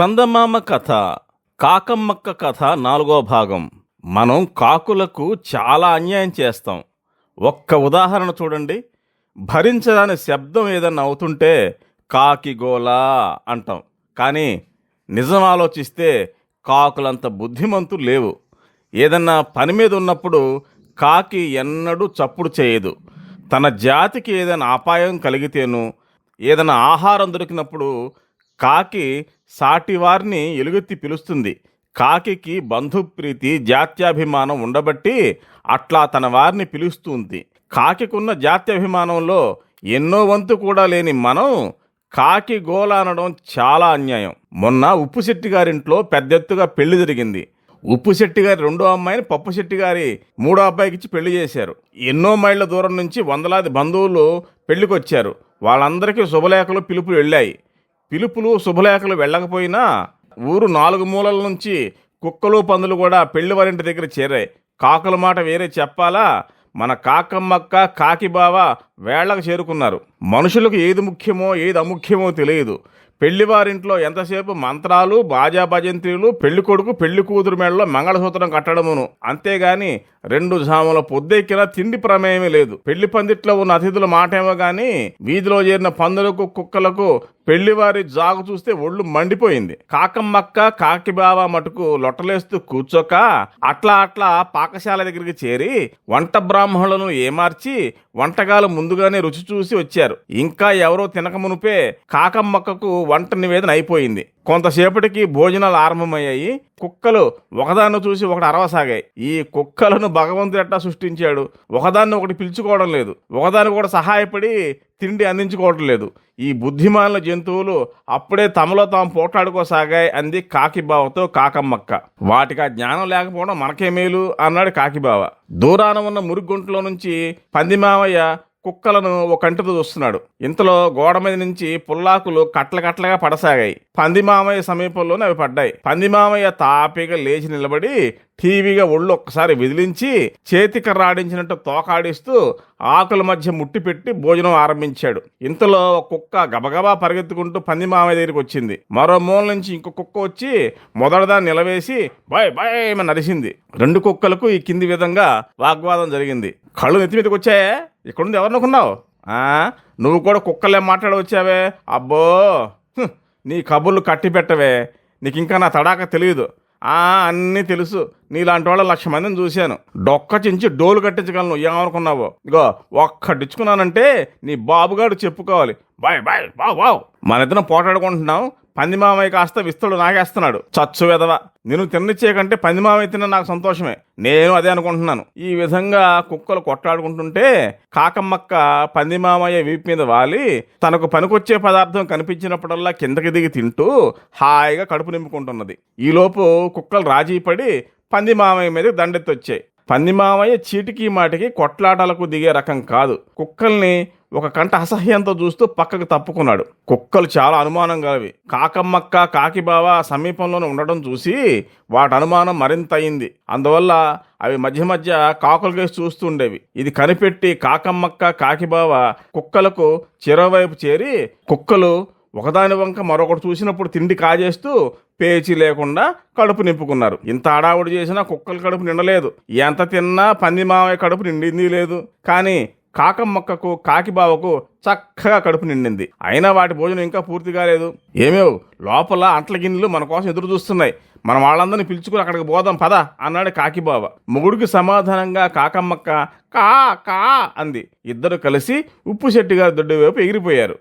చందమామ కథ కాకమ్మక్క కథ నాలుగో భాగం. మనం కాకులకు చాలా అన్యాయం చేస్తాం. ఒక్క ఉదాహరణ చూడండి. భరించరాని శబ్దం ఏదన్నా అవుతుంటే కాకిగోలా అంటాం. కానీ నిజం ఆలోచిస్తే కాకులంత బుద్ధిమంతులు లేవు. ఏదన్నా పని మీద ఉన్నప్పుడు కాకి ఎన్నడూ చప్పుడు చేయదు. తన జాతికి ఏదైనా అపాయం కలిగితేను ఏదైనా ఆహారం దొరికినప్పుడు కాకి సాటివారిని ఎలుగెత్తి పిలుస్తుంది. కాకికి బంధుప్రీతి జాత్యాభిమానం ఉండబట్టి అట్లా తన వారిని పిలుస్తుంది. కాకికున్న జాత్యాభిమానంలో ఎన్నో వంతు కూడా లేని మనం కాకి గోల అనడం చాలా అన్యాయం. మొన్న ఉప్పుశెట్టి గారింట్లో పెద్ద ఎత్తుగా పెళ్ళి జరిగింది. ఉప్పుశెట్టి గారి రెండో అమ్మాయిని పప్పుశెట్టి గారి మూడో అబ్బాయికి ఇచ్చి పెళ్ళి చేశారు. ఎన్నో మైళ్ళ దూరం నుంచి వందలాది బంధువులు పెళ్ళికొచ్చారు. వాళ్ళందరికీ శుభలేఖలు పిలుపులు వెళ్ళాయి. పిలుపులు శుభలేఖలు వెళ్ళకపోయినా ఊరు నాలుగు మూలల నుంచి కుక్కలు పందులు కూడా పెళ్ళి వారింటి దగ్గర చేరాయి. కాకుల మాట వేరే చెప్పాలా? మన కాకమ్మక్క కాకి బావ వేళ్ళకు చేరుకున్నారు. మనుషులకు ఏది ముఖ్యమో ఏది అముఖ్యమో తెలియదు. పెళ్ళివారింట్లో ఎంతసేపు మంత్రాలు బాజా భజంత్రీలు పెళ్ళి కొడుకు పెళ్ళి కూతురు మెడలో మంగళసూత్రం కట్టడమును. అంతేగాని రెండు జాముల పొద్దెక్కిన తిండి ప్రమేయమే లేదు. పెళ్ళి పందిట్లో ఉన్న అతిథుల మాటేమో గాని వీధిలో చేరిన పందులకు కుక్కలకు పెళ్ళివారి జాగు చూస్తే ఒళ్ళు మండిపోయింది. కాకమ్మక్క కాకి బావ మటుకు లొట్టలేస్తూ కూర్చోక అట్లా అట్లా పాకశాల దగ్గరికి చేరి వంట బ్రాహ్మణులను ఏమార్చి వంటకాలు ముందుగానే రుచి చూసి వచ్చారు. ఇంకా ఎవరో తినక మునుపే కాకమ్మక్కకు వంట నివేదన అయిపోయింది. కొంతసేపటికి భోజనాలు ఆరంభమయ్యాయి. కుక్కలు ఒకదాన్ని చూసి ఒకటి అరవసాగాయి. ఈ కుక్కలను భగవంతుడు ఎట్టా సృష్టించాడు? ఒకదాన్ని ఒకటి పిలుచుకోవడం లేదు. ఒకదాన్ని కూడా సహాయపడి తిండి అందించుకోవడం లేదు. ఈ బుద్ధిమానుల జంతువులు అప్పుడే తమలో తాము పోట్లాడుకోసాగాయి అంది కాకిబావతో కాకమ్మక్క. వాటికి ఆ జ్ఞానం లేకపోవడం మనకే మేలు అన్నాడు కాకిబావ. దూరాన ఉన్న మురుగుంట్లో నుంచి పందిమావయ్య కుక్కలను ఒక కంటితో చూస్తున్నాడు. ఇంతలో గోడ మీద నుంచి పుల్లాకులు కట్ల కట్లగా పడసాగాయి. పందిమామయ్య సమీపంలోనే అవి పడ్డాయి. పందిమామయ్య తాపిగా లేచి నిలబడి టీవీగా ఒళ్ళు ఒక్కసారి విదిలించి చేతి రాడించినట్టు తోకాడిస్తూ ఆకుల మధ్య ముట్టి పెట్టి భోజనం ఆరంభించాడు. ఇంతలో ఒక కుక్క గబగబా పరిగెత్తుకుంటూ పంది మామయ్య దగ్గరికి వచ్చింది. మరో మూల నుంచి ఇంకో కుక్క వచ్చి మొదటిదాన్ని నిలవేసి బాయ్ బాయ్ నరిసింది రెండు కుక్కలకు ఈ కింది విధంగా వాగ్వాదం జరిగింది. కళ్ళు నెత్తి మీదకి వచ్చాయే? ఇక్కడుంది ఎవరినుకున్నావు ఆ? నువ్వు కూడా కుక్కలే మాట్లాడవచ్చావే? అబ్బో! నీ కబుర్లు కట్టి పెట్టవే నీకు ఇంకా నా తడాక తెలియదు. అన్నీ తెలుసు. నీలాంటి వాళ్ళ లక్ష మందిని చూశాను. డొక్క చించి డోలు కట్టించగలను. ఏమనుకున్నావో? ఇగో ఒక్కటిచ్చుకున్నానంటే నీ బాబుగాడు చెప్పుకోవాలి. బాయ్ బాయ్ బావ్ బావ్. మన ఇద్దరం పోటాడుకుంటున్నాం. పందిమామయ్య కాస్త విస్తుడు నాగేస్తున్నాడు. చచ్చు విధవ నేను తిన్నిచ్చే కంటే పందిమామయ్య తిన్న నాకు సంతోషమే. నేను అదే అనుకుంటున్నాను. ఈ విధంగా కుక్కలు కొట్లాడుకుంటుంటే కాకమ్మక్క పందిమామయ్య వీపు మీద వాలి తనకు పనికొచ్చే పదార్థం కనిపించినప్పుడల్లా కిందకి దిగి తింటూ హాయిగా కడుపు నింపుకుంటున్నది. ఈలోపు కుక్కలు రాజీ పడి పందిమామయ్య మీద దండెత్తొచ్చాయి. పందిమామయ్య చీటికి మాటికి కొట్లాటలకు దిగే రకం కాదు. కుక్కల్ని ఒక కంట అసహ్యంతో చూస్తూ పక్కకు తప్పుకున్నాడు. కుక్కలు చాలా అనుమానం గలవి. కాకమ్మక్క కాకిబావ సమీపంలోనే ఉండడం చూసి వాటి అనుమానం మరింత అయింది. అందువల్ల అవి మధ్య మధ్య కాకుల కేసి చూస్తుండేవి ఇది కనిపెట్టి కాకమ్మక్క కాకిబావ కుక్కలకు చిరవైపు చేరి కుక్కలు ఒకదాని వంక మరొకటి చూసినప్పుడు తిండి కాజేస్తూ పేచి లేకుండా కడుపు నింపుకున్నారు. ఇంత అడావుడి చేసినా కుక్కల కడుపు నిండలేదు. ఎంత తిన్నా పంది మామయ్య కడుపు నిండింది లేదు. కానీ కాకమ్మక్కకు కాకిబావకు చక్కగా కడుపు నిండింది. అయినా వాటి భోజనం ఇంకా పూర్తి కాలేదు ఏమేవ్? లోపల అంట్ల గిన్నెలు మన కోసం ఎదురు చూస్తున్నాయి. మనం వాళ్ళందరినీ పిలుచుకుని అక్కడికి పోదాం పద అన్నాడు కాకిబావ మొగుడికి సమాధానంగా కాకమ్మక్క కా కా అంది. ఇద్దరు కలిసి ఉప్పు శెట్టి గారి దొడ్డు వైపు ఎగిరిపోయారు.